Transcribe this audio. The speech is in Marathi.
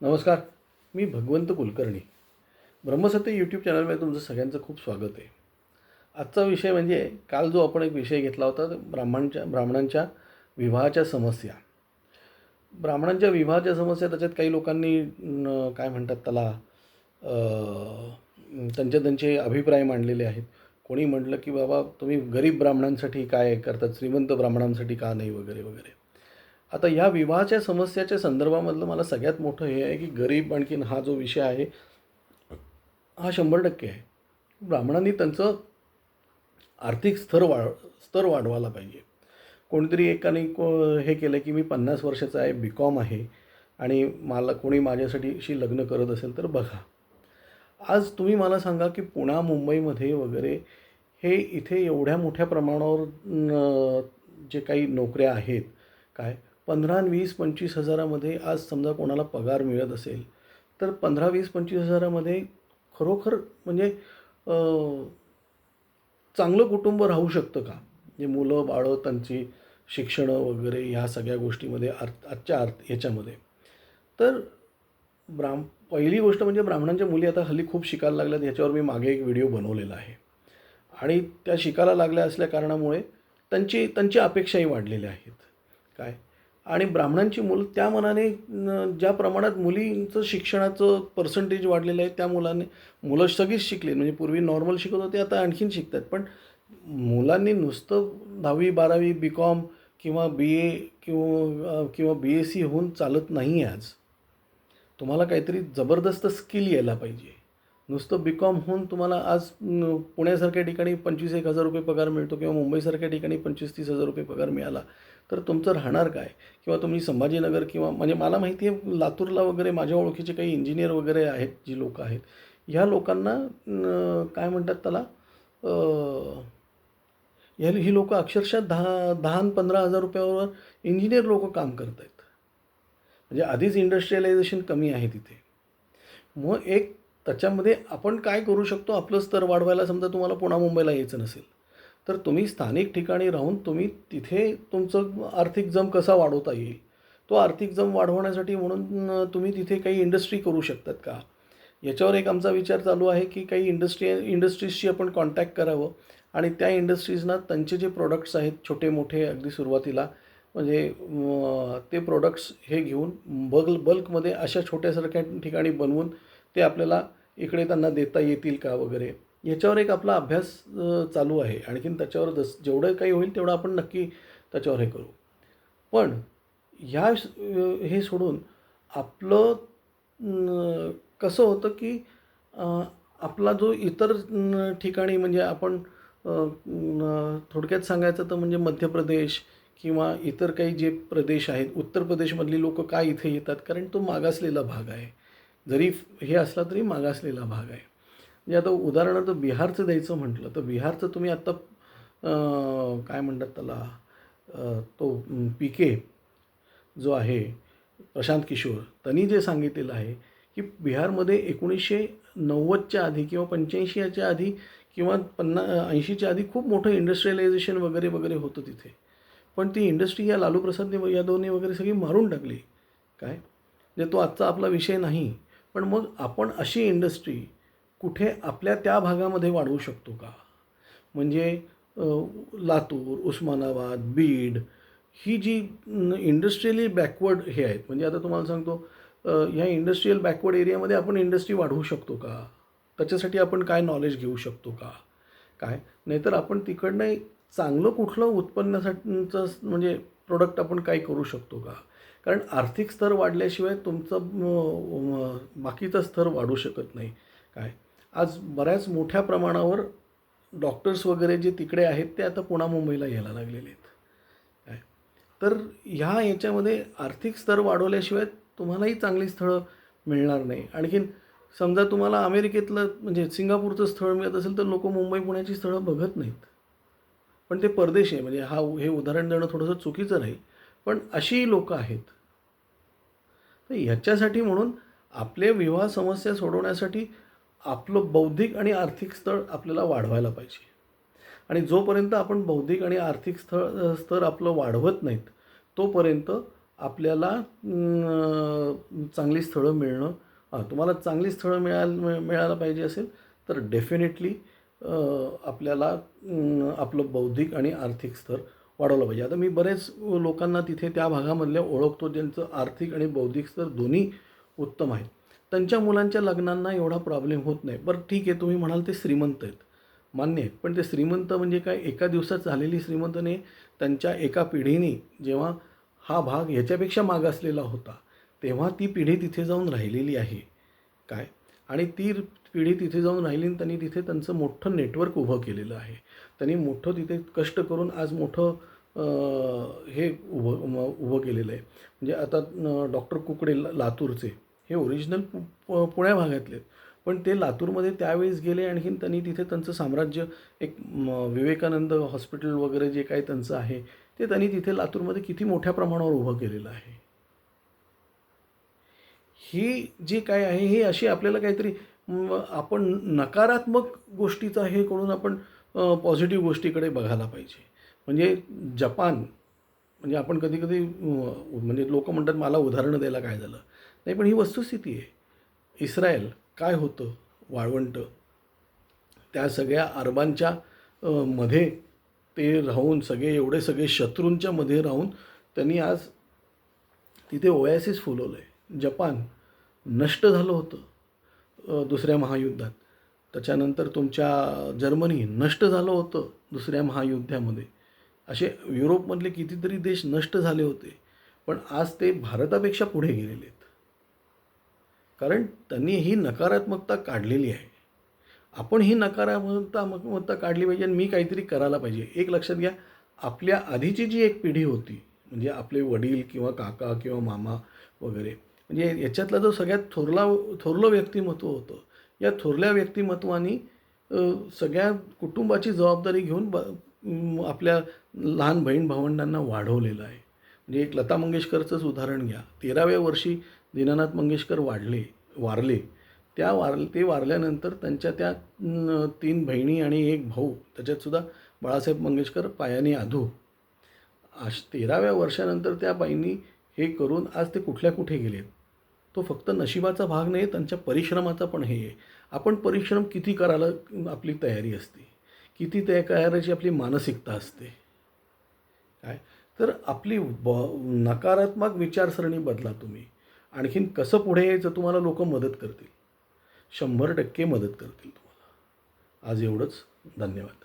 नमस्कार मी भगवंत कुलकर्णी. ब्रह्मसत्य यूट्यूब चॅनलमध्ये तुमचं सगळ्यांचं खूप स्वागत आहे. आजचा विषय म्हणजे काल जो आपण एक विषय घेतला होता ब्राह्मणच्या ब्राह्मणांच्या विवाहाच्या समस्या. ब्राह्मणांच्या विवाहाच्या समस्या त्याच्यात काही लोकांनी काय म्हणतात त्याला त्यांचे त्यांचे अभिप्राय मांडलेले आहेत. कोणी म्हटलं की बाबा तुम्ही गरीब ब्राह्मणांसाठी काय करतात श्रीमंत ब्राह्मणांसाठी का नाही वगैरे वगैरे. आता या विवाहाच्या समस्याच्या संदर्भामधलं मला सगळ्यात मोठं हे आहे की गरीब आणखीन हा जो विषय आहे हा शंभर टक्के आहे. ब्राह्मणांनी त्यांचं आर्थिक स्तर वाढ स्तर वाढवायला पाहिजे. कोणीतरी एकाने को हे केलं की मी पन्नास वर्षाचा आहे बी कॉम आहे आणि मला कोणी माझ्यासाठीशी लग्न करत असेल तर बघा. आज तुम्ही मला सांगा की पुणा मुंबईमध्ये वगैरे हे इथे एवढ्या मोठ्या प्रमाणावर जे काही नोकऱ्या आहेत काय पंधरा वीस पंचवीस हजारामध्ये आज समजा कोणाला पगार मिळत असेल तर पंधरा वीस पंचवीस हजारामध्ये खरोखर म्हणजे चांगलं कुटुंब राहू शकतं का? म्हणजे मुलं बाळं त्यांची शिक्षणं वगैरे ह्या सगळ्या गोष्टीमध्ये अर्थ आजच्या अर्थ याच्यामध्ये तर ब्राह्म पहिली गोष्ट म्हणजे ब्राह्मणांच्या मुली आता हल्ली खूप शिकायला लागल्यात याच्यावर मी मागे एक व्हिडिओ बनवलेला आहे. आणि त्या शिकायला लागल्या असल्या कारणामुळे त्यांची त्यांची अपेक्षाही वाढलेल्या आहेत. काय? आणि ब्राह्मणांची मुलं त्या मनाने ज्या प्रमाणात मुलींचं शिक्षणाचं पर्सेंटेज वाढलेलं आहे त्या मुलांनी मुलं सगळीच शिकली. म्हणजे पूर्वी नॉर्मल शिकत होते आता आणखीन शिकतात. पण मुलांनी नुसतं दहावी बारावी बी कॉम किंवा बी ए किंवा किंवा बी एस सी होऊन चालत नाही आहे आज. तुम्हाला काहीतरी जबरदस्त स्किल यायला पाहिजे. नुसतं बी कॉम होऊन तुम्हाला आज पुण्यासारख्या ठिकाणी पंचवीस एक हजार रुपये पगार मिळतो किंवा मुंबईसारख्या ठिकाणी पंचवीस तीस हजार रुपये पगार मिळाला. तर तुमचं राहणार काय? किंवा तुम्ही संभाजीनगर किंवा म्हणजे मला माहिती आहे लातूरला वगैरे माझ्या ओळखीचे काही इंजिनियर वगैरे आहेत जी लोक आहेत. ह्या लोकांना काय म्हणतात त्याला ह्या ही लोकं अक्षरशः दहा दहा आणि पंधरा हजार रुपयावर इंजिनियर लोक काम करत आहेत म्हणजे आधीच इंडस्ट्रियलायझेशन कमी आहे तिथे. मग एक त्याच्यामध्ये आपण काय करू शकतो? आपलं स्तर वाढवायला समजा तुम्हाला पुणा मुंबईला यायचं नसेल. तर तुम्ही स्थानिक ठिकाणी राहून तुम्ही तिथे तुमचं आर्थिक जम कसा वाढवता येईल? तो आर्थिक जम वाढवण्यासाठी म्हणून तुम्ही तिथे काही इंडस्ट्री करू शकतात का? याच्यावर एक आमचा विचार चालू आहे की काही इंडस्ट्री इंडस्ट्रीजशी आपण कॉन्टॅक्ट करावं आणि त्या इंडस्ट्रीजना त्यांचे जे प्रोडक्ट्स आहेत छोटे मोठे अगदी सुरुवातीला म्हणजे ते प्रोडक्ट्स हे घेऊन बल्क बल्कमध्ये अशा छोट्यासारख्या ठिकाणी बनवून ते आपल्याला इकडे त्यांना देता येतील का वगैरे? याच्यावर एक आपला अभ्यास चालू आहे. आणखीन त्याच्यावर जस जेवढं काही होईल तेवढं आपण नक्की त्याच्यावर हे करू. पण ह्या हे सोडून आपलं कसं होतं की आपला जो इतर ठिकाणी म्हणजे आपण थोडक्यात सांगायचं तर म्हणजे मध्य प्रदेश किंवा इतर काही जे प्रदेश आहेत उत्तर प्रदेशमधली लोक का इथे येतात? कारण तो मागासलेला भाग आहे. जरी हे असला तरी मागासलेला भाग आहे. म्हणजे आता उदाहरणार्थ बिहारचं द्यायचं म्हटलं तर बिहारचं तुम्ही आत्ता काय म्हणतात त्याला तो पी के जो आहे प्रशांत किशोर त्यांनी जे सांगितलेलं आहे की बिहारमध्ये एकोणीसशे नव्वदच्या आधी किंवा पंच्याऐंशीच्या आधी किंवा पन्ना ऐंशीच्या आधी खूप मोठं इंडस्ट्रियलायझेशन वगैरे वगैरे होतं तिथे. पण ती इंडस्ट्री या लालू प्रसादने यादवने वगैरे सगळी मारून टाकली. काय? म्हणजे तो आजचा आपला विषय नाही. पण मग आपण अशी इंडस्ट्री कुठे आपल्या त्या भागामध्ये वाढवू शकतो का? म्हणजे लातूर उस्मानाबाद बीड ही जी इंडस्ट्रियली बॅकवर्ड हे आहेत. म्हणजे आता तुम्हाला सांगतो ह्या इंडस्ट्रीयल बॅकवर्ड एरियामध्ये आपण इंडस्ट्री वाढवू शकतो का? त्याच्यासाठी आपण काय नॉलेज घेऊ शकतो का? काय? नाहीतर आपण तिकडनं एक चांगलं कुठलं उत्पन्नासाठीचं म्हणजे प्रोडक्ट आपण काय करू शकतो का? कारण आर्थिक स्तर वाढल्याशिवाय तुमचं बाकीचं बाकीचा स्तर वाढू शकत नाही. काय? आज बऱ्याच मोठ्या प्रमाणावर डॉक्टर्स वगैरे जे तिकडे आहेत ते आता पुणा मुंबईला यायला लागलेले आहेत. काय? तर ह्या याच्यामध्ये आर्थिक स्तर वाढवल्याशिवाय तुम्हालाही चांगली स्थळं मिळणार नाही. आणखीन समजा तुम्हाला अमेरिकेतलं म्हणजे सिंगापूरचं स्थळ मिळत असेल तर लोक मुंबई पुण्याची स्थळं बघत नाहीत. पण ते परदेश आहे म्हणजे हा हे उदाहरण देणं थोडंसं चुकीचं राहील पण अशीही लोकं आहेत. तर ह्याच्यासाठी म्हणून आपले विवाह समस्या सोडवण्यासाठी आपलं बौद्धिक आणि आर्थिक स्तर आपल्याला वाढवायला पाहिजे. आणि जोपर्यंत आपण बौद्धिक आणि आर्थिक स्थळ स्तर आपलं वाढवत नाहीत तोपर्यंत आपल्याला चांगली स्थळं मिळणं हां तुम्हाला चांगली स्थळं मिळायला मिळायला पाहिजे असेल तर डेफिनेटली आपल्याला आपलं बौद्धिक आणि आर्थिक स्तर वाढवलं पाहिजे. आता मी बरेच लोकांना तिथे त्या भागामधल्या ओळखतो ज्यांचं आर्थिक आणि बौद्धिक स्तर दोन्ही उत्तम आहेत. त्यांच्या मुलांच्या लग्नांना एवढा प्रॉब्लेम होत नाही. बरं ठीक आहे तुम्ही म्हणाल ते श्रीमंत आहेत. मान्य आहे पण ते श्रीमंत म्हणजे काय? एका दिवसात झालेली श्रीमंत नाही त्यांच्या एका पिढीने जेव्हा हा भाग ह्याच्यापेक्षा मागासलेला होता तेव्हा ती पिढी तिथे जाऊन राहिलेली आहे. काय? आणि ती पिढी तिथे जाऊन राहिली आणि त्यांनी तिथे त्यांचं मोठं नेटवर्क उभं केलेलं आहे. त्यांनी मोठं तिथे कष्ट करून आज मोठं हे उभं उभं केलेलं आहे. म्हणजे आता डॉक्टर कुकडे लातूरचे हे ओरिजिनल पु पुण्या भागातले आहेत. पण ते लातूरमध्ये त्यावेळेस गेले आणखीन त्यांनी तिथे त्यांचं साम्राज्य एक विवेकानंद हॉस्पिटल वगैरे जे काही त्यांचं आहे ते त्यांनी तिथे लातूरमध्ये किती मोठ्या प्रमाणावर उभं केलेलं आहे. ही जी काय आहे ही अशी आपल्याला काहीतरी आपण नकारात्मक गोष्टीचा हे करून आपण पॉझिटिव्ह गोष्टीकडे बघायला पाहिजे. म्हणजे जपान म्हणजे आपण कधी कधी म्हणजे लोक म्हणतात मला उदाहरणं द्यायला काय झालं? नाही पण ही वस्तुस्थिती आहे. इस्रायल काय होतं? वाळवंट. त्या सगळ्या अरबांच्या मध्ये ते राहून सगळे एवढे सगळे शत्रूंच्या मध्ये राहून त्यांनी आज तिथे ओयासिस फुलवलं आहे जपान नष्ट झालं होतं दुसऱ्या महायुद्धात. त्याच्यानंतर तुमच्या जर्मनी नष्ट झालं होतं दुसऱ्या महायुद्धामध्ये. असे युरोपमधले कितीतरी देश नष्ट झाले होते पण आज ते भारतापेक्षा पुढे गेलेले आहेत. कारण त्यांनी ही नकारात्मकता काढलेली आहे. आपण ही नकारात्मकता काढली पाहिजे आणि मी काहीतरी करायला पाहिजे. एक लक्षात घ्या आपल्या आधीची जी एक पिढी होती म्हणजे आपले वडील किंवा काका किंवा मामा वगैरे म्हणजे याच्यातला जो सगळ्यात थोरला थोरलं व्यक्तिमत्व होतं. या थोरल्या व्यक्तिमत्वानी सगळ्या कुटुंबाची जबाबदारी घेऊन ब आपल्या लहान बहीण भावंडांना वाढवलेलं आहे. म्हणजे एक लता मंगेशकरचंच उदाहरण घ्या. तेराव्या वर्षी दीनानाथ मंगेशकर वाढले वारले. त्या वार ते वारल्यानंतर त्यांच्या त्या तीन बहिणी आणि एक भाऊ त्याच्यातसुद्धा बाळासाहेब मंगेशकर पायाने आधू आज तेराव्या वर्षानंतर त्या बाईंनी हे करून आज ते कुठल्या कुठे गेलेत? तो फक्त नशिबाचा भाग नाही त्यांच्या परिश्रमाचा पण हे आहे. आपण परिश्रम किती करायला आपली तयारी असते? किती त्या करायची आपली मानसिकता असते? काय? तर आपली ब नकारात्मक विचारसरणी बदला तुम्ही. आणखीन कसं पुढे यायचं तुम्हाला लोक मदत करतील. शंभर टक्के मदत करतील तुम्हाला. आज एवढंच. धन्यवाद.